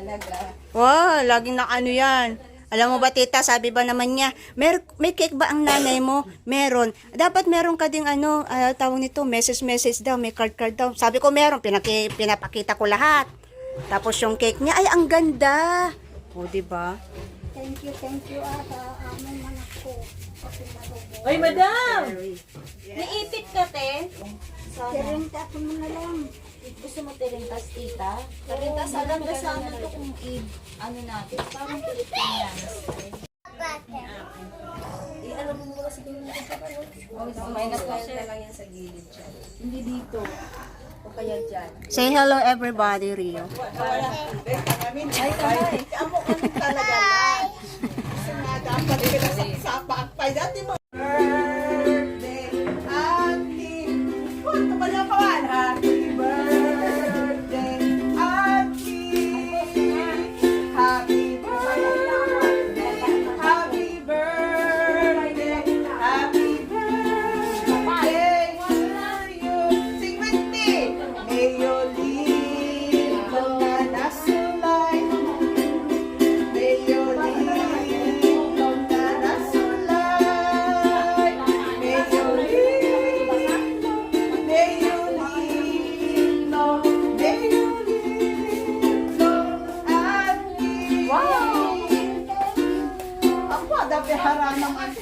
Talaga. Wow, laging na ano yan. Alam mo ba, tita, sabi ba naman niya, mer may cake ba ang nanay mo? Meron. Dapat meron ka ding ano, ah, tawag nito, message-message daw, may card-card daw. Sabi ko meron, pinaki, pinapakita ko lahat. Tapos yung cake niya, ay, ang ganda. O, di ba? Thank you, thank you ah, sa aming anak ko. Ay, madam! Naipit ka, te? Tirinta ko mo na lang. Gusto mo tirintas, tita? Tirintas, alam na sana to kung i... Ano natin? Parang Pilipinas. I-alam mo ba kasi kung Oh, may nag-share lang yan sa gilid siya. Hindi dito. O kaya dyan. Say hello everybody, Rio. Ay, kamay. Amo kami talaga lang. Kasi nga dapat pinasaksapak pa. Dati mo. Grabe, haranang.